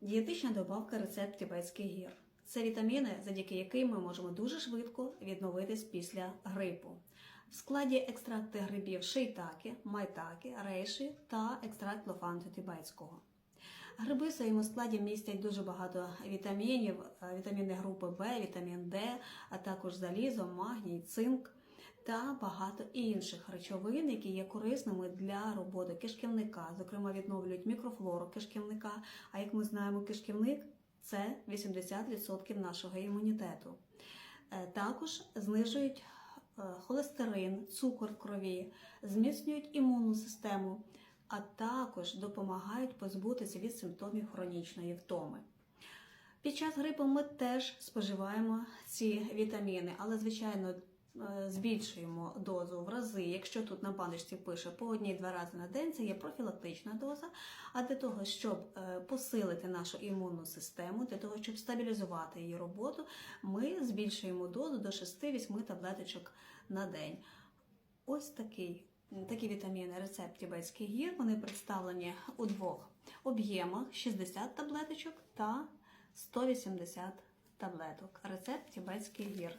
Дієтична добавка рецепт тібетських гір. Це вітаміни, завдяки яким ми можемо дуже швидко відновитись після грипу. В складі екстракти грибів шейтаки, майтаки, рейші та екстракт лофанту тібетського. Гриби в своєму складі містять дуже багато вітамінів, е, вітаміни групи В, вітамін Д, а також залізо, магній, цинк та багато інших речовин, які є корисними для роботи кишківника. Зокрема, відновлюють мікрофлору кишківника. А як ми знаємо, кишківник це 80% нашого імунітету. Е, Також знижують е, холестерин, цукор в крові, зміцнюють імунну систему, а також допомагають позбутися від симптомів хронічної втоми. Під час грипу ми теж споживаємо ці вітаміни, але, звичайно, збільшуємо дозу в рази. Якщо тут на баночці пише по одній-два рази на день, це є профілактична доза. А для того, щоб е, посилити нашу імунну систему, для того, щоб стабілізувати її роботу, ми збільшуємо дозу до 6-8 таблеточок на день. Ось такий. Такі вітаміни рецепт тібетських гір. Вони представлені у двох об'ємах: 60 таблеточок та 180 таблеток. Рецепт тібетських гір.